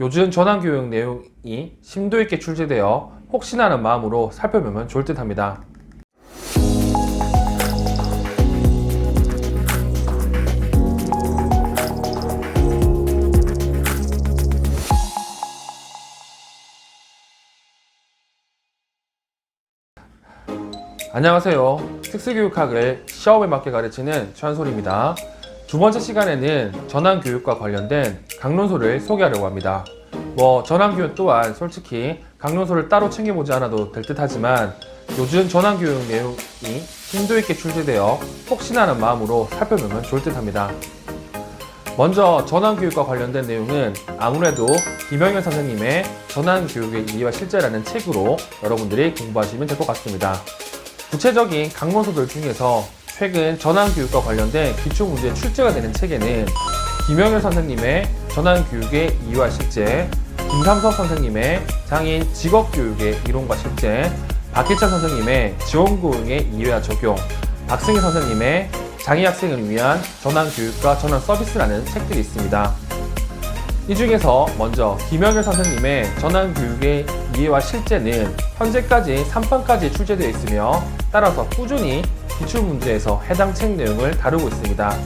요즘 전환교육 내용이 심도 있게 출제되어 혹시나 하는 마음으로 살펴보면 좋을 듯 합니다. 안녕하세요. 특수교육학을 시험에 맞게 가르치는 최한솔입니다. 두 번째 시간에는 전환교육과 관련된 강론소를 소개하려고 합니다. 뭐 전환교육 또한 솔직히 강론소를 따로 챙겨보지 않아도 될 듯 하지만 요즘 전환교육 내용이 심도 있게 출제되어 혹시나 하는 마음으로 살펴보면 좋을 듯 합니다. 먼저 전환교육과 관련된 내용은 아무래도 김영현 선생님의 전환교육의 이해와 실제라는 책으로 여러분들이 공부하시면 될 것 같습니다. 구체적인 강론서들 중에서 최근 전환교육과 관련된 기출문제 출제가 되는 책에는 김영현 선생님의 전환교육의 이해와 실제, 김삼석 선생님의 장인 직업교육의 이론과 실제, 박희찬 선생님의 지원교육의 이해와 적용, 박승희 선생님의 장애 학생을 위한 전환 교육과 전환 서비스라는 책들이 있습니다. 이 중에서 먼저 김영일 선생님의 전환 교육의 이해와 실제는 현재까지 3판까지 출제되어 있으며 따라서 꾸준히 기출 문제에서 해당 책 내용을 다루고 있습니다.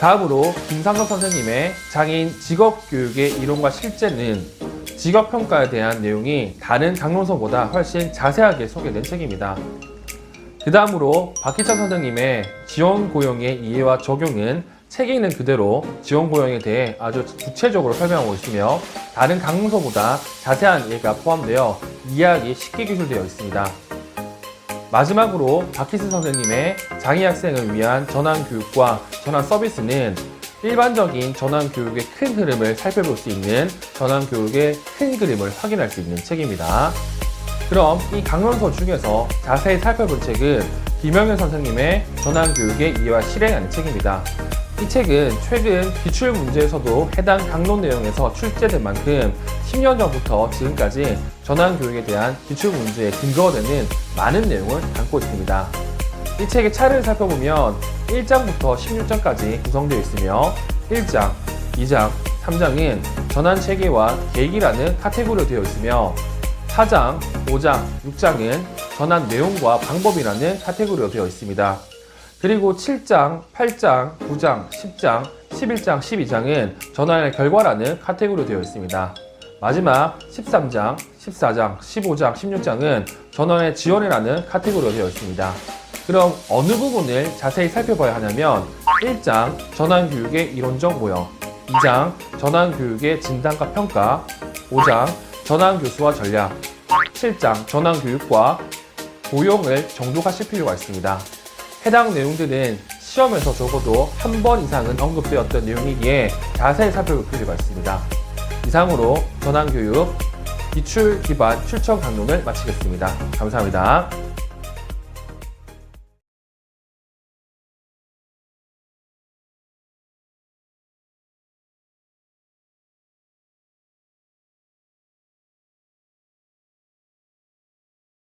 다음으로 김상섭 선생님의 장애인 직업 교육의 이론과 실제는 직업 평가에 대한 내용이 다른 강론서보다 훨씬 자세하게 소개된 책입니다. 그 다음으로 박희찬 선생님의 지원 고용의 이해와 적용은 책에 있는 그대로 지원 고용에 대해 아주 구체적으로 설명하고 있으며 다른 강문서보다 자세한 예가 포함되어 이해하기 쉽게 기술되어 있습니다. 마지막으로 박희스 선생님의 장애 학생을 위한 전환 교육과 전환 서비스는 일반적인 전환 교육의 큰 흐름을 살펴볼 수 있는 전환 교육의 큰 그림을 확인할 수 있는 책입니다. 그럼 이 강론서 중에서 자세히 살펴볼 책은 김영현 선생님의 전환 교육의 이해와 실행하는 책입니다. 이 책은 최근 기출 문제에서도 해당 강론 내용에서 출제된 만큼 10년 전부터 지금까지 전환 교육에 대한 기출 문제에 근거가 되는 많은 내용을 담고 있습니다. 이 책의 차례를 살펴보면 1장부터 16장까지 구성되어 있으며 1장, 2장, 3장은 전환 체계와 계획이라는 카테고리로 되어 있으며 4장, 5장, 6장은 전환 내용과 방법이라는 카테고리로 되어 있습니다. 그리고 7장, 8장, 9장, 10장, 11장, 12장은 전환의 결과라는 카테고리로 되어 있습니다. 마지막 13장, 14장, 15장, 16장은 전환의 지원이라는 카테고리로 되어 있습니다. 그럼 어느 부분을 자세히 살펴봐야 하냐면 1장 전환 교육의 이론적 모형 2장 전환 교육의 진단과 평가 5장 전환 교수와 전략 7장 전환 교육과 고용을 정독하실 필요가 있습니다. 해당 내용들은 시험에서 적어도 한 번 이상은 언급되었던 내용이기에 자세히 살펴볼 필요가 있습니다. 이상으로 전환교육 기출 기반 출처 강론을 마치겠습니다. 감사합니다.